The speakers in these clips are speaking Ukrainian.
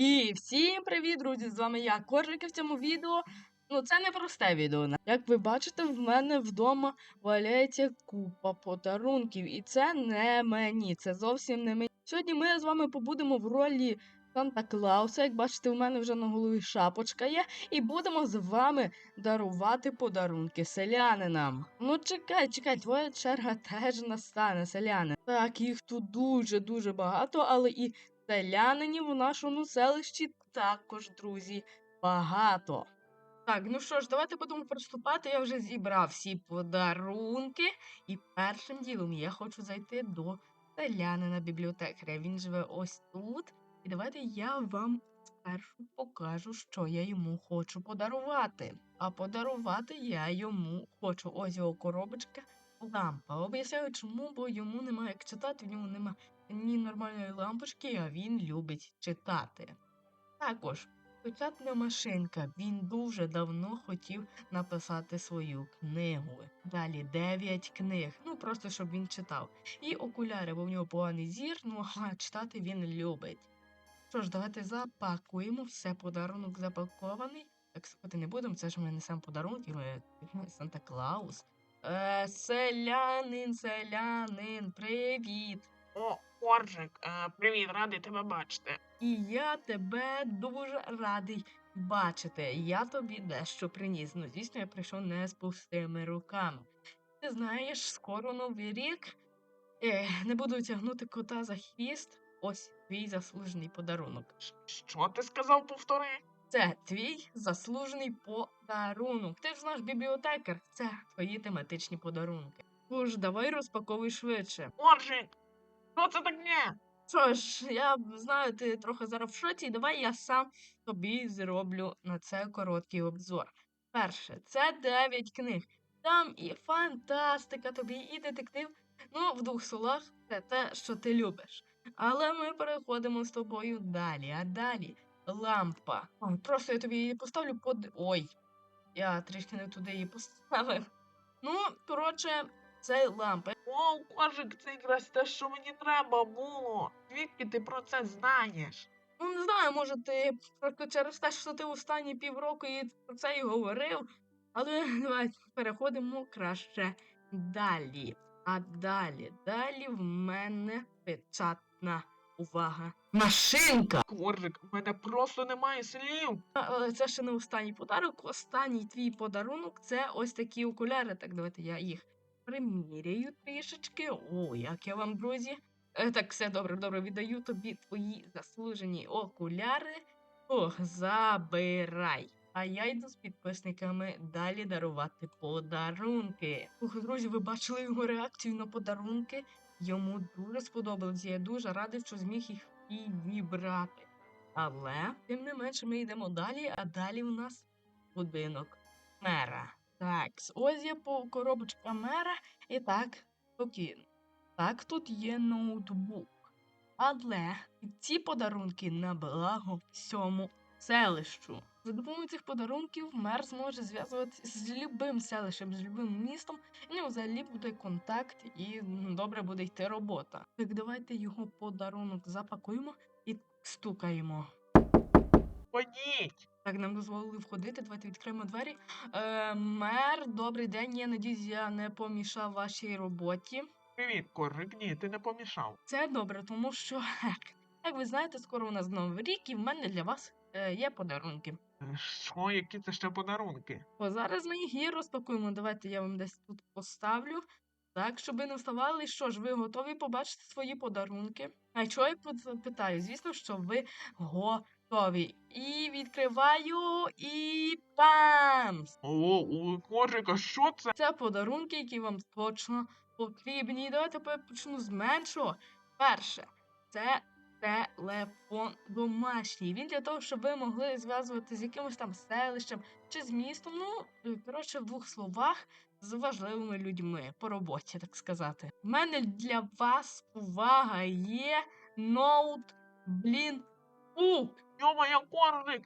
І всім привіт, друзі! З вами я, Коржик, і в цьому відео. Ну, це не просте відео. Як ви бачите, в мене вдома валяється купа подарунків. І це не мені, це зовсім не мені. Сьогодні ми з вами побудемо в ролі Санта Клауса. Як бачите, у мене вже на голові шапочка є. І будемо з вами дарувати подарунки селянинам. Ну, чекай, чекай, твоя черга теж настане, селяни. Так, їх тут дуже-дуже багато, але і селянинів у нашому селищі також, друзі, багато. Так, ну що ж, давайте будемо приступати. Я вже зібрав всі подарунки. І першим ділом я хочу зайти до селянина бібліотекаря. Він живе ось тут. І давайте я вам спершу покажу, що я йому хочу подарувати. А подарувати я йому хочу ось його коробочка лампа. Об'ясняю чому, бо йому немає як читати, в ньому немає ні нормальної лампочки, а він любить читати. Також печатна машинка. Він дуже давно хотів написати свою книгу. Далі 9 книг. Ну просто щоб він читав. І окуляри, бо в нього поганий зір, ну а читати він любить. Що ж, давайте запакуємо все, подарунок запакований. Так сипати не будемо, це ж ми несемо подарунки, ми Санта Клаус. Е, селянин, селянин, привіт! О, Коржик, е, привіт, радий тебе бачити. І я тебе дуже радий бачити. Я тобі дещо приніс. Ну, звісно, я прийшов не з пустими руками. Ти знаєш, скоро новий рік. Е, не буду тягнути кота за хвіст. Ось твій заслужений подарунок. Що ти сказав, повтори? Це твій заслужений подарунок. Ти ж наш бібліотекар. Це твої тематичні подарунки. Тож, давай розпаковуй швидше. Коржик, що це таке? Що ж, я знаю, ти трохи зараз в шоці. Давай я сам тобі зроблю на це короткий обзор. Перше, це 9 книг. Там і фантастика тобі, і детектив. Ну, в двох словах, це те, що ти любиш. Але ми переходимо з тобою далі. А далі лампа. О, Просто я тобі її поставлю под. Ой, я трішки не туди її поставив. Ну, коротше, це лампа. О, Коржик, це якраз те, що мені треба було. Звідки ти про це знаєш? Ну, не знаю, може, ти просто через те, що ти останні півроку і про це і говорив. Але давай переходимо краще далі. А далі, далі в мене печатна увага. Машинка! Коржик, в мене просто немає слів. Але це ще не останній подарок. Останній твій подарунок це ось такі окуляри. Так, давайте я їх приміряю трішечки. О, як я вам, друзі. Е, так, все добре, добре, віддаю тобі твої заслужені окуляри. Ох, забирай. А я йду з підписниками далі дарувати подарунки. Ох, друзі, ви бачили його реакцію на подарунки? Йому дуже сподобалось. Я дуже радий, що зміг їх підібрати. Але, тим не менше, ми йдемо далі, а далі у нас будинок мера. Так, ось є по коробочка мера, і так, спокійно. Так, тут є ноутбук. Але ці подарунки на благо всьому селищу. За допомогою цих подарунків мер зможе зв'язуватися з любим селищем, з любим містом, і нього взагалі буде контакт і добре буде йти робота. Так давайте його подарунок запакуємо і стукаємо. Ходіть. Так, нам дозволили входити. Давайте відкриємо двері. Е, мер, добрий день. Я надіюсь, я не помішав вашій роботі. Привіт, Коржик, ні, ти не помішав. Це добре, тому що, як ви знаєте, скоро у нас новий рік, і в мене для вас е, є подарунки. Е, Що, які це ще подарунки? О, зараз ми їх і розпакуємо. Давайте я вам десь тут поставлю. Так, щоб ви не вставали, що ж, ви готові побачити свої подарунки? А що я питаю? Звісно, що ви готові. І відкриваю і пам! О, Коржик, що це? Це подарунки, які вам точно потрібні. Давайте почну з меншого. Перше, це телефон домашній. Він для того, щоб ви могли зв'язувати з якимось там селищем чи з містом. Ну, е, коротше, в двох словах, з важливими людьми по роботі, так сказати. У мене для вас увага є ноут, блін, ук. Йо-моє, Коржик!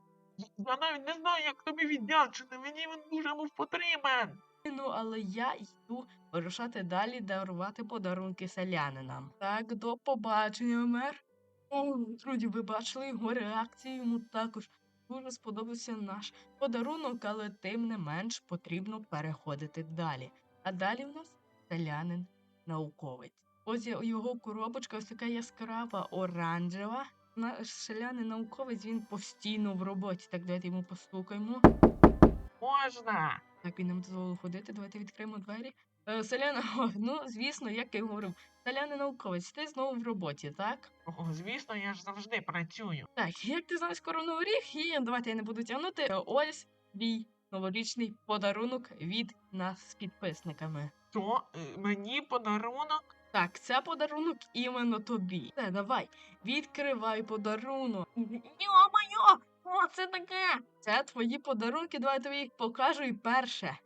Я навіть не знаю, як тобі віддячити, мені він дуже був потрібен. Ну, але я йду вирушати далі дарувати подарунки селянинам. Так, до побачення, мер. О, друзі, ви бачили його реакцію, йому також дуже сподобався наш подарунок, але тим не менш потрібно переходити далі. А далі в нас селянин науковець. Ось його коробочка, ось така яскрава оранжева. Наш селянин науковець він постійно в роботі. Так давайте йому постукаємо. Можна. Так він нам дозволив ходити. Давайте відкриємо двері. Е, селяна, ну звісно, як я говорив, селянин науковець, ти знову в роботі, так? О, звісно, я ж завжди працюю. Так, як ти знаєш скоро новий рік, і давайте я не буду тягнути. Е, Ось твій новорічний подарунок від нас з підписниками. То е, мені подарунок. Так, це подарунок іменно тобі. Все, давай, відкривай подарунок. Йо-моє! О, це таке! Це твої подарунки, давай тобі їх покажу і перше.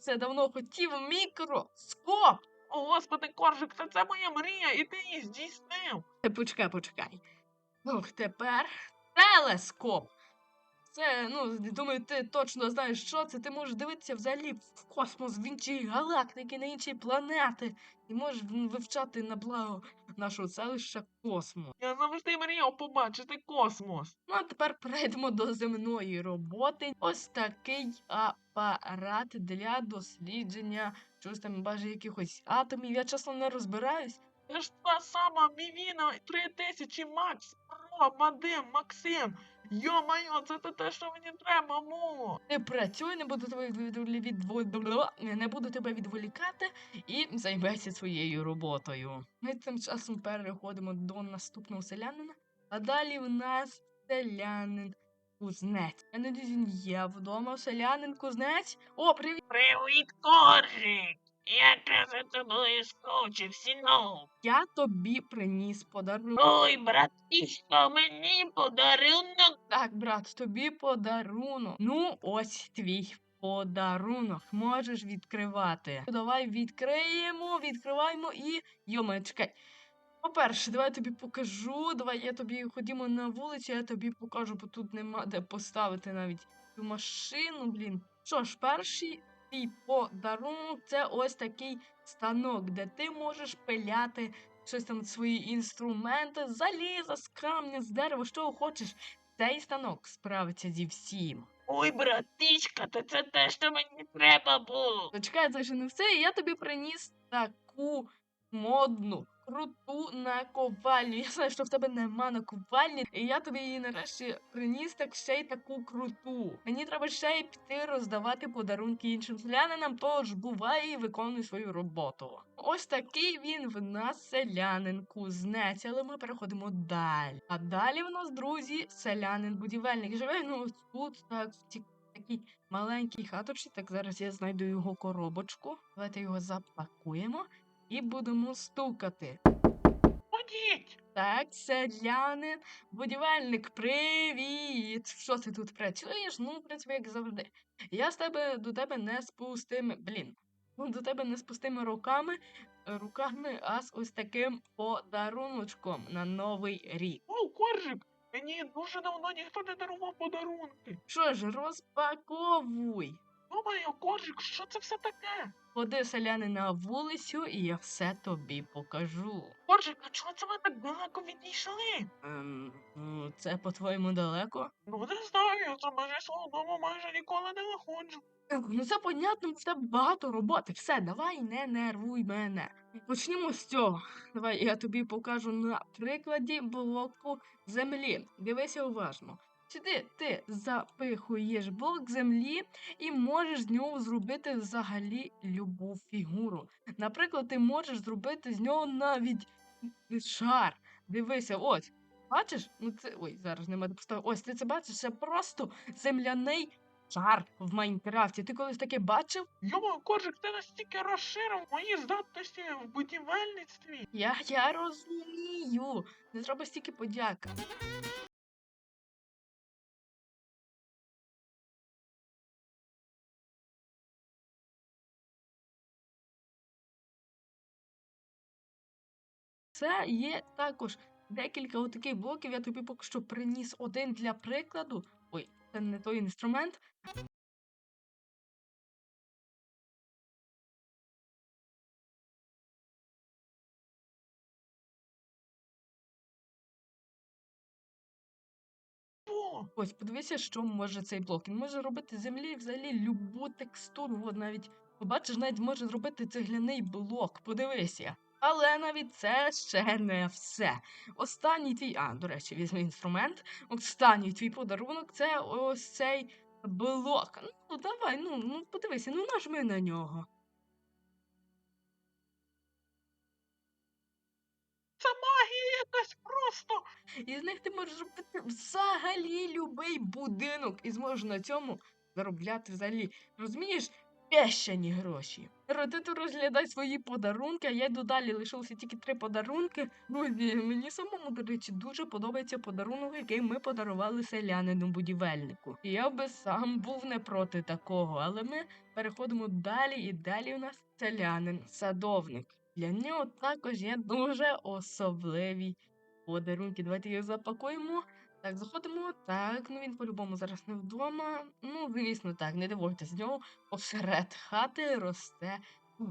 Це давно хотів мікроскоп. О, господи, коржик, та це моя мрія, і ти її здійснив. Е, Почекай, почекай. Ох, тепер телескоп. Це, ну, думаю, ти точно знаєш, що це. Ти можеш дивитися взагалі в космос, в інші галактики, на інші планети. І можеш вивчати на благо нашого селища космос. Я завжди мріяв побачити космос. Ну, а тепер перейдемо до земної роботи. Ось такий апарат для дослідження щось там баже якихось атомів. Я чесно не розбираюсь. Це ж та сама Мівіна 3000 Макс Про, Мадем, Максим. Йо-майо, це те, те, що мені треба було. Не працюй, не буду тебе відволі- відволі- не буду тебе відволікати і займайся своєю роботою. Ми тим часом переходимо до наступного селянина. А далі в нас селянин кузнець. Я надіюсь, він є вдома. Селянин кузнець. О, привіт! Привіт, коржик! Я за тобою скучив, сінок. Я тобі приніс подарунок. Ой, братишко, мені подарунок. Так, брат, тобі подарунок. Ну, ось твій подарунок. Можеш відкривати. Давай відкриємо, відкриваємо і. Йома, чекай. По-перше, давай я тобі покажу. Давай я тобі ходімо на вулицю, я тобі покажу, бо тут нема де поставити навіть цю машину, блін. Що ж, перший твій подарунок це ось такий станок, де ти можеш пиляти щось там свої інструменти, заліза, з камня, з дерева, що хочеш. Цей станок справиться зі всім. Ой, братичка, то це те, що мені треба було. Зачекай, це ще не все. і Я тобі приніс таку модну, круту наковальню. Я знаю, що в тебе нема наковальні, і я тобі її нарешті приніс так ще й таку круту. Мені треба ще й піти роздавати подарунки іншим селянинам, тож бувай і виконуй свою роботу. Ось такий він в нас селянин кузнець, але ми переходимо далі. А далі в нас, друзі, селянин будівельник. Живе ну тут, так, в такій маленькій хаточці. Так, зараз я знайду його коробочку. Давайте його запакуємо і будемо стукати. Ходіть! Так, селянин, будівельник, привіт! Що ти тут працюєш? Ну, в принципі, як завжди. Я з тебе до тебе не з пустими. Блін. Ну, до тебе не з пустими руками, руками, а з ось таким подаруночком на новий рік. О, коржик! Мені дуже давно ніхто не дарував подарунки. Що ж, розпаковуй. Думаю, коржик, що це все таке? Ходи селяни на вулицю, і я все тобі покажу. Коржик, а чого це ви так далеко відійшли? Ем, ну, це по-твоєму далеко? Ну не знаю, я за межі свого дому майже ніколи не виходжу. Ну це понятно, тебе багато роботи. Все, давай не нервуй мене. Почнімо з цього. Давай я тобі покажу на прикладі блоку землі. Дивися уважно. Сюди ти запихуєш блок землі і можеш з нього зробити взагалі любу фігуру. Наприклад, ти можеш зробити з нього навіть шар. Дивися, ось. Бачиш? Ну це. Ой, зараз нема де поставити. Ось ти це бачиш, це просто земляний шар в Майнкрафті. Ти колись таке бачив? Йома, коржик, ти настільки розширив мої здатності в будівельництві. Я, я розумію. Не треба стільки подяка. Це є також декілька отаких блоків. Я тобі поки що приніс один для прикладу. Ой, це не той інструмент. Ось, подивися, що може цей блок. Він може робити з землі взагалі любу текстуру. От навіть побачиш, навіть може зробити цегляний блок. Подивися. Але навіть це ще не все. Останній твій. А, до речі, візьми інструмент. Останній твій подарунок це ось цей блок. Ну, давай, ну, ну подивися, ну нажми на нього. Це магія якась просто. І з них ти можеш робити взагалі любий будинок і зможеш на цьому заробляти взагалі. Розумієш? Пещані гроші. Ро, Ти розглядай свої подарунки, а я йду далі. Лишилося тільки три подарунки. Друзі, мені самому, до речі, дуже подобається подарунок, який ми подарували селянину будівельнику. І я би сам був не проти такого, але ми переходимо далі, і далі у нас селянин, садовник. Для нього також є дуже особливі подарунки. Давайте їх запакуємо. Так, заходимо. Так, ну він по-любому зараз не вдома. Ну, звісно, так, не дивуйтесь, з нього посеред хати росте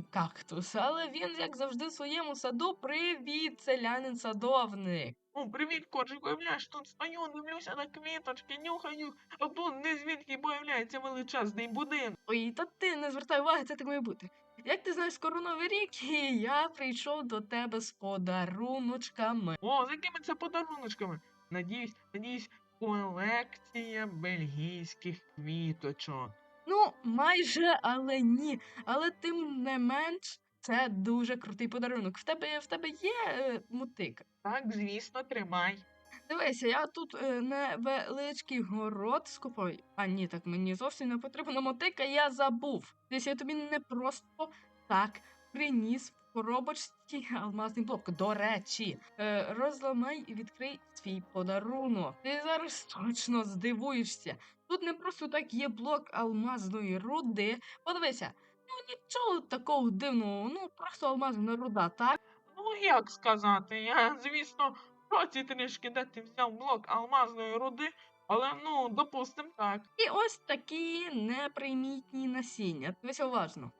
кактус. Але він, як завжди, в своєму саду. Привіт, селянин садовник. О, привіт, коржик, уявляєш, тут стою, дивлюся на квіточки, нюхаю, а тут не звідки появляється величезний будинок. Ой, та ти не звертай уваги, це так має бути. Як ти знаєш, скоро новий рік, і я прийшов до тебе з подаруночками. О, з якими це подаруночками? Надіюсь, надіюсь, колекція бельгійських квіточок. Ну, майже, але ні. Але тим не менш, це дуже крутий подарунок. В тебе, в тебе є е, мотик? Так, звісно, тримай. Дивися, я тут е, невеличкий город скупаю. А ні, так мені зовсім не потрібна мотика, я забув. Десь я тобі не просто так приніс коробочці алмазний блок. До речі, е, розламай і відкрий свій подарунок. Ти зараз точно здивуєшся. Тут не просто так є блок алмазної руди. Подивися, ну нічого такого дивного, ну просто алмазна руда, так? Ну, як сказати, я, звісно, в шоці трішки, де ти взяв блок алмазної руди, але ну, допустим так. І ось такі непримітні насіння. Дивися уважно.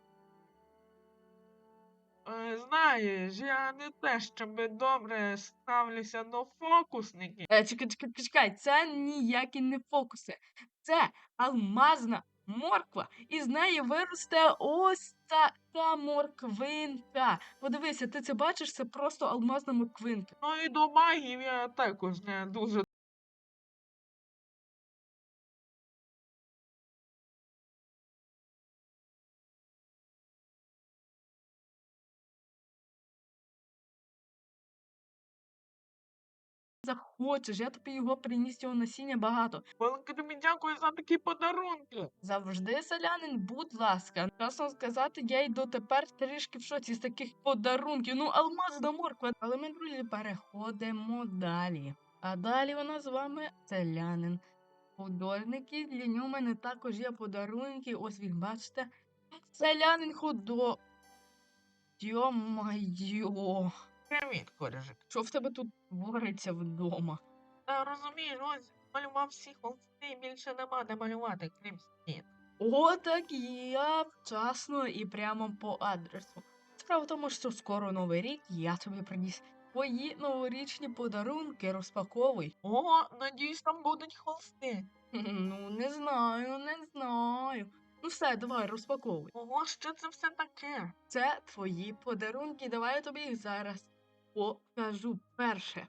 Е, знаєш, я не те, щоб добре ставлюся до фокусників. Е, чекай, чекай, чекай, це ніякі не фокуси. Це алмазна морква, і з неї виросте ось така морквинка. Подивися, ти це бачиш, це просто алмазна морквинка. Ну і до магів я також не дуже Захочеш, я тобі його приніс цього насіння багато. велике тобі дякую за такі подарунки. Завжди, селянин, будь ласка. Чесно сказати, я й дотепер трішки в шоці з таких подарунків. Ну, алмазна морква. Але ми, друзі, переходимо далі. А далі у нас з вами селянин. Художники, для нього мене також є подарунки. Ось ви бачите. Селянин худо. Йо-майо. Привіт, коржик. Що в тебе тут твориться вдома? Та розумієш, ось малював всі холсти, і більше нема де малювати, крім стін. О, так я вчасно і прямо по адресу. Справа в тому, що скоро новий рік, я тобі приніс твої новорічні подарунки, розпаковуй. О, надіюсь, там будуть холсти. Ну, не знаю, не знаю. Ну все, давай, розпаковуй. Ого, що це все таке? Це твої подарунки, давай я тобі їх зараз покажу. Перше,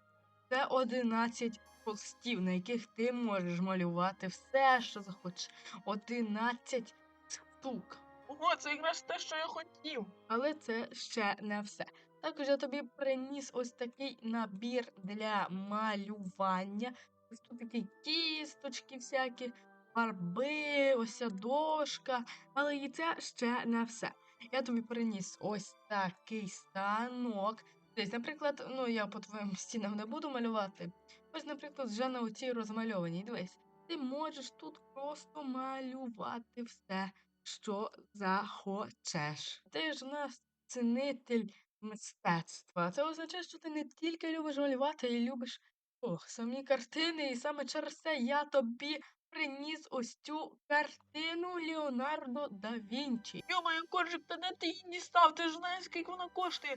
це 11 постів, на яких ти можеш малювати все, що захочеш. 11 штук. Ого, це якраз те, що я хотів. Але це ще не все. Також я тобі приніс ось такий набір для малювання. Ось тут такі кісточки всякі, фарби, ось ця дошка. Але і це ще не все. Я тобі приніс ось такий станок. Десь, наприклад, ну я по твоїм стінам не буду малювати. Ось, наприклад, вже на оцій розмальованій. Дивись, ти можеш тут просто малювати все що захочеш. Ти ж у нас цінитель мистецтва. Це означає, що ти не тільки любиш малювати, і любиш ох, самі картини, і саме через це я тобі приніс ось цю картину Леонардо да Вінчі. Йомаю, коржик, та де ти її дістав? Ти ж знаєш, скільки вона коштує.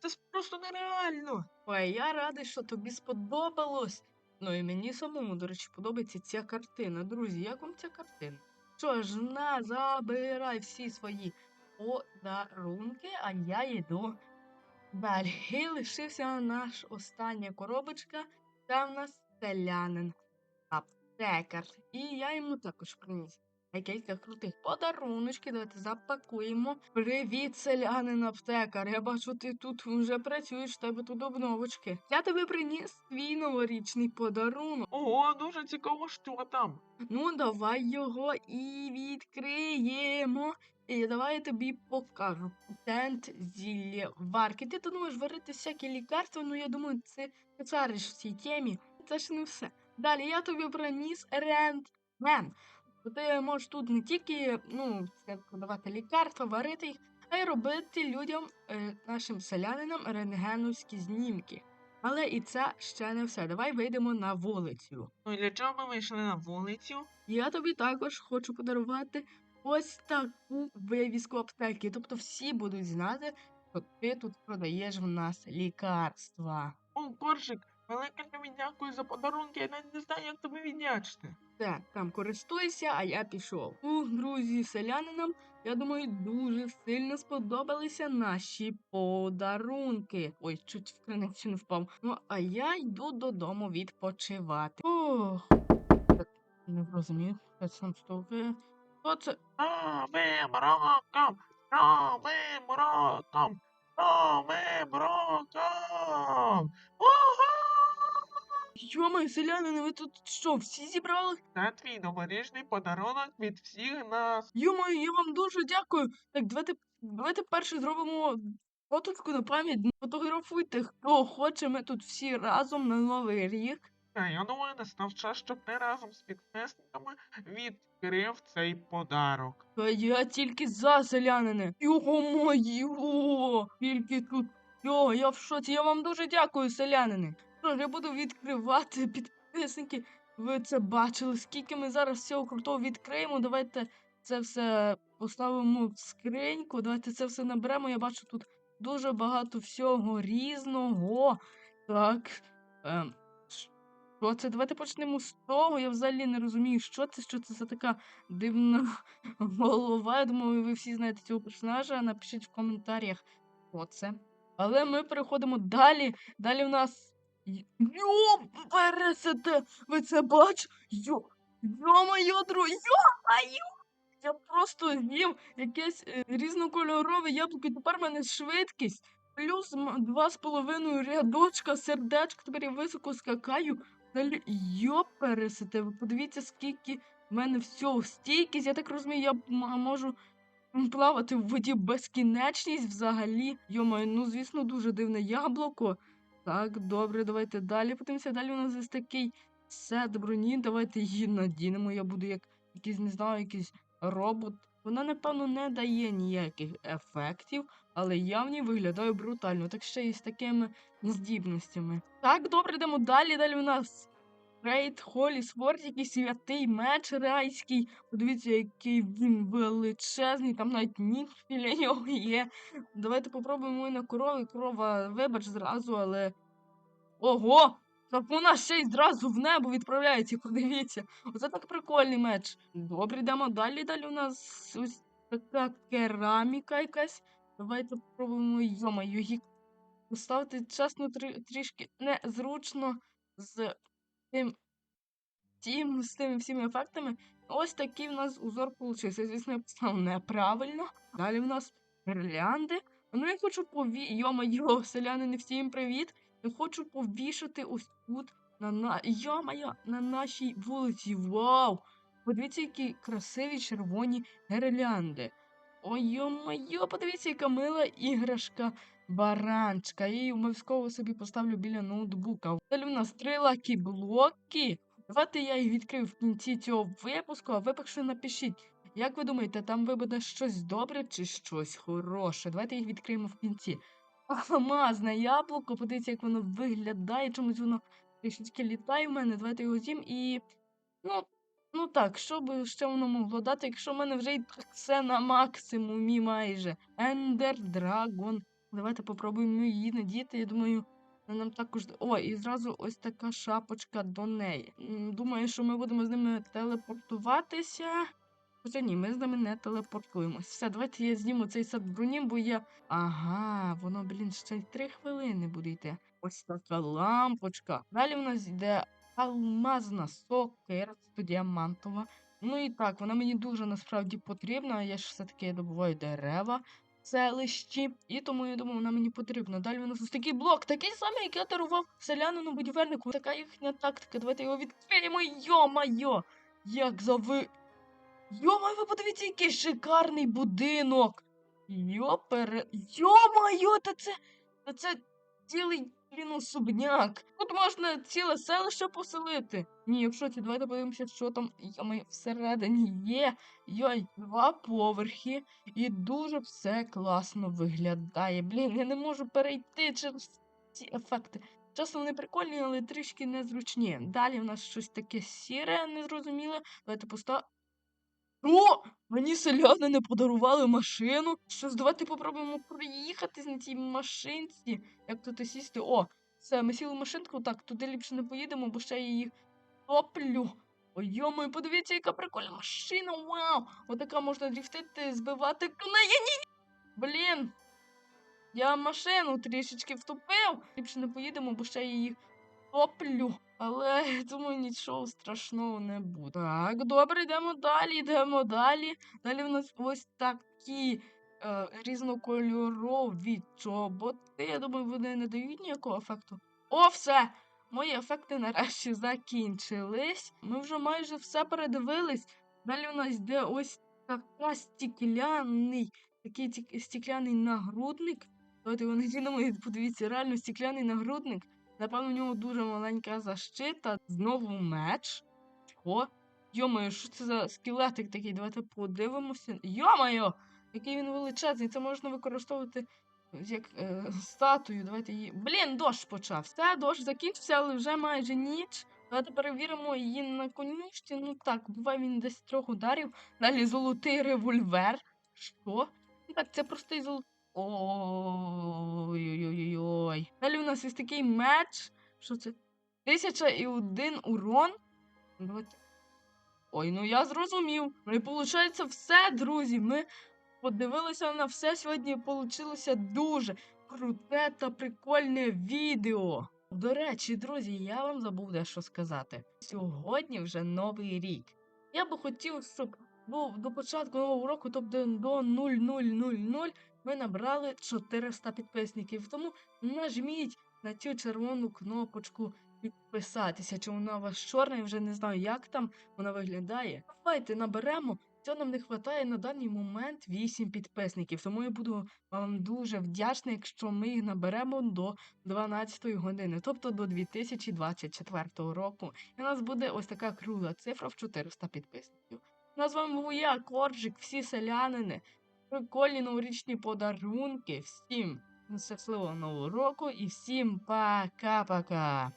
Це, просто нереально. Ой, я радий, що тобі сподобалось. Ну і мені самому, до речі, подобається ця картина. Друзі, як вам ця картина? Що ж, на, забирай всі свої подарунки, а я йду далі. Лишився наш остання коробочка. Там в нас селянин аптекар. І я йому також приніс декілька крутих подаруночків. Давайте запакуємо. Привіт, селянин аптекар. Я бачу, ти тут вже працюєш, в тебе тут обновочки. Я тобі приніс свій новорічний подарунок. Ого, дуже цікаво, що там. Ну, давай його і відкриємо. І давай я тобі покажу. Тент зілля варки. Ти тут можеш варити всякі лікарства, ну я думаю, це цариш в цій темі. Це ж не все. Далі я тобі приніс рентген. Бо Ти можеш тут не тільки ну, продавати лікарства, варити їх, а й робити людям, е, нашим селянинам, рентгеновські знімки. Але і це ще не все. Давай вийдемо на вулицю. Ну і для чого ми вийшли на вулицю? Я тобі також хочу подарувати ось таку вивіску аптеки. Тобто всі будуть знати, що ти тут продаєш в нас лікарства. О, Коржик, велике тобі дякую за подарунки, я навіть не знаю, як тобі віддячити. Так, там користуйся, а я пішов. Ух, друзі, селянинам, я думаю, дуже сильно сподобалися наші подарунки. Ой, чуть в криницю не впав. Ну, а я йду додому відпочивати. Ох, не розумію, що це стукає. Що це? Новим роком! Новим роком! Новим роком! Ура! Йоми, селянини, ви тут що, всі зібрали? Це твій новорічний подарунок від всіх нас. Йомаю, я вам дуже дякую. Так, давайте, давайте перше зробимо фоточку на пам'ять. Фотографуйте, хто хоче. Ми тут всі разом на новий рік. Та я думаю, настав час, щоб ти разом з підписниками відкрив цей подарок. Та я тільки за селянини. Його мої, тільки тут. Йо, я в шоці. Я вам дуже дякую, селянини. Я буду відкривати підписники. Ви це бачили, скільки ми зараз всього крутого відкриємо. Давайте це все поставимо в скриньку. Давайте це все наберемо. Я бачу тут дуже багато всього різного. Так. Ем, що це? Давайте почнемо з того. Я взагалі не розумію, що це, що це за така дивна голова. Я думаю, ви всі знаєте цього персонажа. Напишіть в коментарях, що це. Але ми переходимо далі. Далі в нас. Йо, пересете! Ви це бачите? Йо, йо-моє, друг, йо-моє! Я просто з'їв якесь е, різнокольорове яблуко, і тепер в мене швидкість. Плюс два з половиною рядочка, сердечко, тепер я високо скакаю. Далі йопересете, ви подивіться, скільки в мене всього стійкість. Я так розумію, я можу плавати в воді безкінечність взагалі. Йомаю, ну звісно, дуже дивне яблуко. Так, добре, давайте далі. Подивимося, далі у нас ось такий сет броні. Давайте її надінемо. Я буду як якийсь, не знаю, якийсь робот. Вона, напевно, не дає ніяких ефектів, але я в ній виглядаю брутально, так ще і з такими здібностями. Так, добре, йдемо далі. Далі у нас Рейд Холі Сворд, який святий меч райський. Подивіться, який він величезний, там навіть ніг біля нього є. Давайте попробуємо і на корові. Корова, вибач зразу, але. Ого! Так вона ще й зразу в небо відправляється, подивіться. Оце так прикольний меч. Добре, йдемо далі. Далі у нас ось така кераміка якась. Давайте попробуємо йомаю, її поставити чесно трішки незручно з тим, тим, з тими всіми ефектами. Ось такий в нас узор получився. Звісно, я поставив неправильно. Далі в нас гірлянди. Ну, я хочу пові... Йо-моє, селянини, всім привіт! Я хочу повішати ось тут на на. Йо-моє, на нашій вулиці. Вау! Подивіться, які красиві червоні гірлянди. Ой, йо-моє, подивіться, яка мила іграшка баранчика. Я її обов'язково собі поставлю біля ноутбука. Далі в нас три лакі блоки. Давайте я їх відкрию в кінці цього випуску, а ви що напишіть. Як ви думаєте, там вибуде щось добре чи щось хороше? Давайте їх відкриємо в кінці. Алмазне яблуко, подивіться, як воно виглядає, чомусь воно трішечки літає в мене. Давайте його з'їм і. Ну, ну так, що би ще воно могло дати, якщо в мене вже і все на максимумі майже. Ендер Драгон. Давайте попробуємо її надіти. Я думаю, Нам також. О, і зразу ось така шапочка до неї. Думаю, що ми будемо з ними телепортуватися. Хоча ні, ми з ними не телепортуємось. Все, давайте я зніму цей сад бронім, бо я. Ага, воно, блін, ще й три хвилини буде йти. Ось така лампочка. Далі в нас йде алмазна сокира, це діамантова. Ну і так, вона мені дуже насправді потрібна. Я ж все-таки добуваю дерева в селищі, і тому я думаю, вона мені потрібна. Далі у нас ось такий блок, такий самий, як я дарував селянину будівельнику. Така їхня тактика. Давайте його відкриємо. Йо-майо! Як зави. Йо-майо, ви подивіться, який шикарний будинок! Йопере. Йо-майо, та це. Та це цілий блін особняк. Тут можна ціле селище поселити. Ні, якщо ці, давайте подивимося, що там йо-майо, всередині є. Йой, два поверхи. І дуже все класно виглядає. Блін, я не можу перейти через ці ефекти. Часом вони прикольні, але трішки незручні. Далі в нас щось таке сіре, незрозуміле. Давайте поста. О! Мені селяни не подарували машину. Щось, давайте попробуємо проїхатись на цій машинці. Як тут сісти? О, все, ми сіли в машинку. Так, туди ліпше не поїдемо, бо ще я її топлю. Ой, йомою, подивіться, яка прикольна машина. Вау! Отака можна дріфтити, збивати коней. Ні, ні. Блін. Я машину трішечки втопив. Ліпше не поїдемо, бо ще я її топлю. Але думаю, нічого страшного не буде. Так, добре, йдемо далі, йдемо далі. Далі в нас ось такі е, різнокольорові чоботи. Я думаю, вони не дають ніякого ефекту. О, все! Мої ефекти нарешті закінчились. Ми вже майже все передивились. Далі у нас йде ось така стікляний, такий стікляний нагрудник. Давайте його надінемо і подивіться, реально стікляний нагрудник. Напевно, у нього дуже маленька защита. Знову меч. О, йомаю, що це за скелетик такий? Давайте подивимося. Йомаю! Який він величезний, це можна використовувати як е, статую. Давайте її. Блін, дощ почався. Все, дощ закінчився, але вже майже ніч. Давайте перевіримо її на конюшці. Ну так, буває він десь трьох ударів. Далі золотий револьвер. Що? Ну Так, це простий золотий. Ой-ой-ой-ой. Далі у нас ось такий меч. Що це? Тисяча і один урон. Давайте. Ой, ну я зрозумів. Ну і виходить все, друзі. Ми подивилися на все сьогодні. Получилося дуже круте та прикольне відео. До речі, друзі, я вам забув дещо сказати. Сьогодні вже новий рік. Я би хотів, щоб був до початку нового року, тобто до 0000, ми набрали 400 підписників. Тому нажміть на цю червону кнопочку підписатися. Чи вона у вас чорна, я вже не знаю, як там вона виглядає. Давайте наберемо. Цього нам не вистачає на даний момент 8 підписників. Тому я буду вам дуже вдячний, якщо ми їх наберемо до 12 години, тобто до 2024 року. І у нас буде ось така кругла цифра в 400 підписників. У нас з вами був я, Коржик, всі селянини, прикольні новорічні подарунки. Всім щасливого нового року і всім пока-пока.